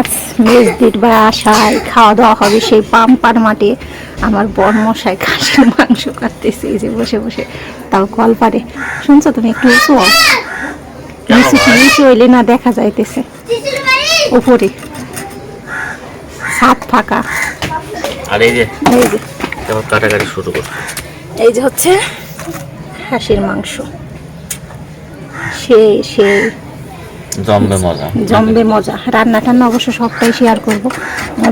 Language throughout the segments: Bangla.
আজ মেজদির বা আশায় খাওয়া দাওয়া হবে সেই পাম্পার মাঠে আমার বর্মশাই খাসির মাংস কাটতেছে এই যে বসে বসে। তাও কল পারে। শুনছো তুমি একটু উঁচু। নিচু নিচু হইলে না দেখা যাইতেছে। উপরে। সাত ফাঁকা। আর এই যে এই যে। কাটাকাটি শুরু করছে? এই যে হচ্ছে খাসির মাংস। সে সেই জমবে মজা। জমবে মজা। রান্না টান্না অবশ্য সবটাই শেয়ার করব।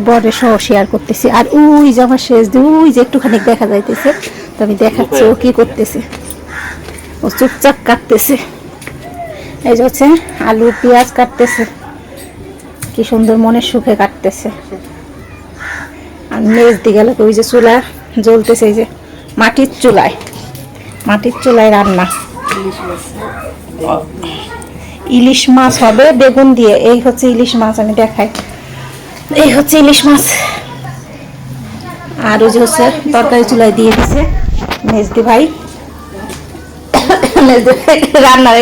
বরের সহ শেয়ার করতেছি। আর ওই যে আমার শেষ দিয়ে ওই যে একটুখানি দেখা যাইতেছে। তো আমি দেখাচ্ছি ও কি করতেছে। ও চুপচাপ কাটতেছে। এই যে হচ্ছে আলু, পেঁয়াজ কাটতেছে। কি সুন্দর মনের সুখে কাটতেছে। আর মেজ গেল ওই যে চুলা জ্বলতেছে, এই যে মাটির চুলায়। মাটির চুলায় রান্না। ইলিশ মাছ হবে বেগুন দিয়ে। এই হচ্ছে ইলিশ মাছ আমি দেখাই। এই হচ্ছে ইলিশ মাছ। আর ওই যে হচ্ছে তরকারি চুলায় দিয়ে দিছে মেজদি ভাই। মেজদি ভাই রান্না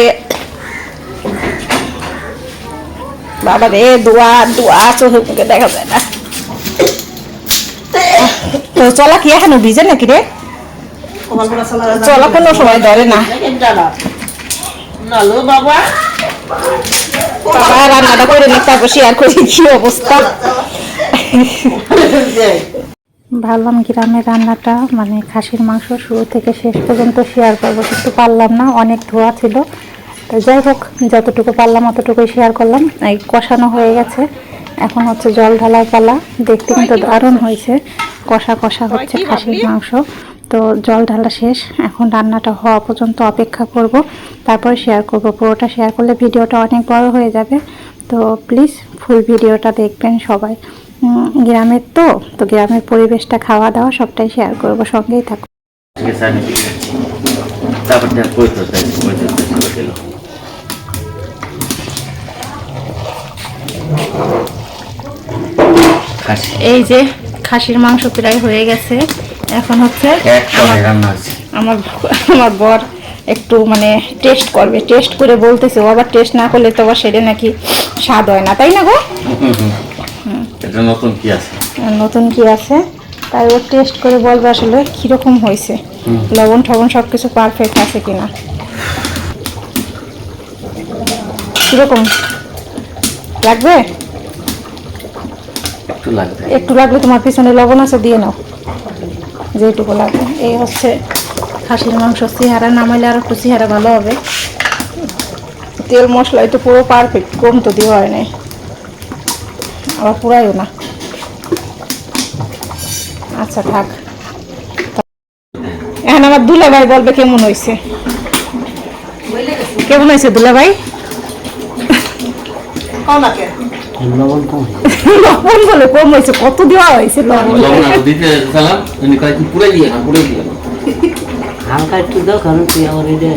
বাবা রে দোয়া দোয়া চোখে মুখে দেখা যায় না। তো চলা কি এখনও ভিজে নাকি রে? চলা কোনো সময় ধরে না। বাবা। বাবা রান্নাটা করে নি তারপর শেয়ার করি, কি অবস্থা? ভাবলাম গ্রামের রান্নাটা মানে খাসির মাংস শুরু থেকে শেষ পর্যন্ত শেয়ার করব, কিন্তু পারলাম না, অনেক ধোয়া ছিল। তো যাই হোক, যতটুকু পারলাম, অতটুকুই শেয়ার করলাম। এই কষানো হয়ে গেছে। এখন হচ্ছে জল ঢালার পালা, দেখতে কিন্তু দারুণ হয়েছে। কষা কষা হচ্ছে খাসির মাংস। তো জল ঢালা শেষ। এখন রান্নাটা হওয়া পর্যন্ত অপেক্ষা করব। তারপরে শেয়ার করব। পুরোটা শেয়ার করলে ভিডিওটা অনেক বড় হয়ে যাবে। তো প্লিজ ফুল ভিডিওটা দেখবেন সবাই। গ্রামের তো তো গ্রামের পরিবেশটা খাওয়া দাওয়া সবটাই শেয়ার করব। সঙ্গেই থাকুন এই যে খাসির মাংস প্রায় হয়ে গেছে। এখন হচ্ছে আমার আমার বর একটু মানে টেস্ট করবে। টেস্ট করে বলতেছে ও আবার টেস্ট না করলে তো আবার সেটা নাকি স্বাদ হয় না। তাই না গো? নতুন কি আছে? নতুন কি আছে? তাই ও টেস্ট করে বলবে আসলে কীরকম হয়েছে। লবণ ঠবণ সব কিছু পারফেক্ট আছে কিনা। কীরকম? লাগবে? একটু লাগবে। একটু লাগলে তোমার পিছনে লবণ আছে দিয়ে নাও। যেটুকু লাগবে এই হচ্ছে খাসির মাংস। চেহারা নামাইলে আর একটু চেহারা ভালো হবে। তেল মশলা একটু পুরো পারফেক্ট কম তো দেওয়া হয় নাই। আবার পুরাইও না। আচ্ছা থাক। এখন আমার দুলা ভাই বলবে কেমন হয়েছে কেমন হয়েছে দুলা ভাই লবণ বলে কম হয়েছে কত দেওয়া হয়েছে লবণ? লবণ আরও দিতে সালাম উনি কয় পুরাই দিয়ে না পুরাই দিয়ে না হালকা একটু দাও কারণ তুই আমার এই যে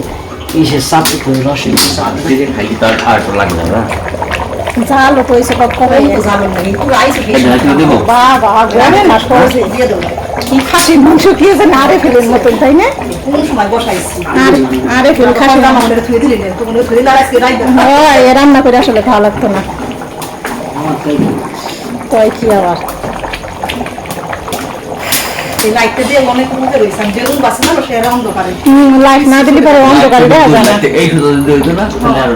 ইসে সাপে করে রসে সাত দিকে খাইলে তার আর একটু লাগবে না? জাল তো হয়েছে কত কমে এটা তুই দেবো? বাবা গনে না সহজে কি খাসির মাংস খেয়েছে না আরে ফেলের মতন তাই না? আরে ফেল খাসি রান্না করে আসলে ভালো লাগতো না। কয় কি আবার? লাইট না দিলে পরে অন্ধকারে দেখা যায় না। এই শুধু দিতে হইতো না তাহলে আরও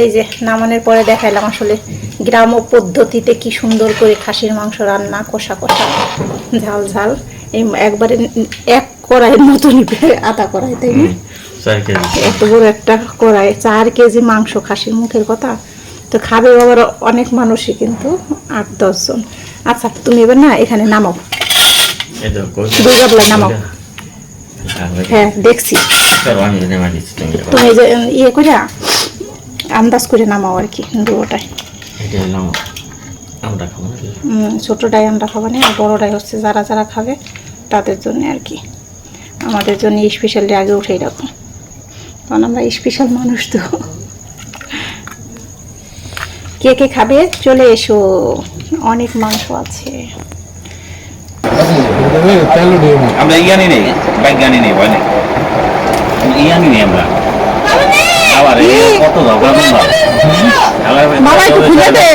এই যে নামানোর পরে দেখাইলাম আসলে গ্রাম পদ্ধতিতে কি সুন্দর করে খাসির মাংস রান্না কষা কষা ঝাল ঝাল। এই একবারে এক কড়াইয়ের মতনই প্রায় আধা কড়াই তাই না? এত বড় একটা কড়াই চার কেজি মাংস খাসির মুখের কথা? তো খাবে আবার অনেক মানুষই কিন্তু আট দশজন আচ্ছা তুমি এবার না এখানে নামাও। কই দুই গাবলা নামাও। হ্যাঁ দেখছি। তুমি ইয়ে করে আন্দাজ করে নামাও আর কি দুটোটাই এটা হলাম আমরা খাব নাকি? উম, ছোটটাই আমরা খাব না আর বড়টাই হচ্ছে যারা যারা খাবে তাদের জন্য আর কি। আমাদের জন্য স্পেশালি আগে উঠেই রাখো। কারণ আমরা স্পেশাল মানুষ তো। কে কে খাবে? চলে এসো। অনেক মাংস আছে। আমরা ইয়ানি নেই বাইক গানি নেই ভয় নেই। ইয়ানি নেই আমরা। আবার কত ঝগড়া তোমরা বাবা, একটু খুলে দে।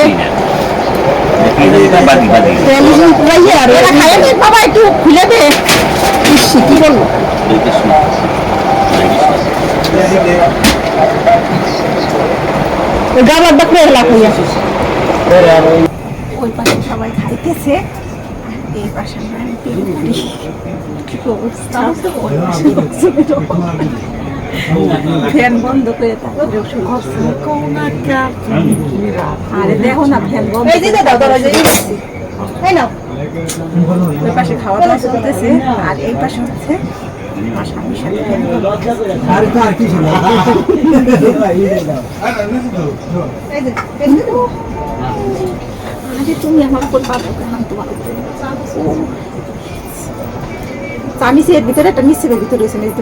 বাদি বাদি বাবা একটু খুলে দে। কি বলব গাবার বাকরে লাখ ওই পাশে সবাই খাইতেছে। এই পাশে আমরা তেল করি। কি অবস্থা। ফ্যান বন্ধ করে। আরে দেখো না ফ্যান বন্ধ। ওই পাশে খাওয়া দাওয়া চলতেছে আর এই পাশে হচ্ছে তুমি আমার উপর পাবো তোমার উপরে চামিচের ভিতরে একটা মিশ্রের ভিতরে রয়েছে নিতে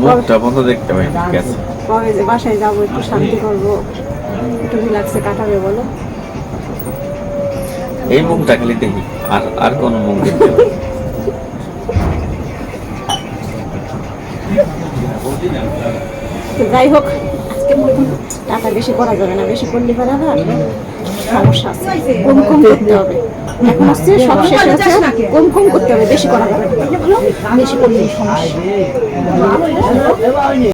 মুখটা বন্ধ দেখতে পাই না গেছে কবে যে বাসায় যাব একটু শান্তি করব একটু রিল্যাক্সে কাটাবে বলো। এই মুখটা খালি দেখি আর আর কোন মুখ দেখতে যাই হোক আজকে টাকা বেশি করা যাবে না বেশি করলে পারে সমস্যা আছে। কম কম করতে হবে? এখন হচ্ছে সব শেষ হচ্ছে কম কম করতে হবে বেশি করা যাবে বেশি করলে সমস্যা।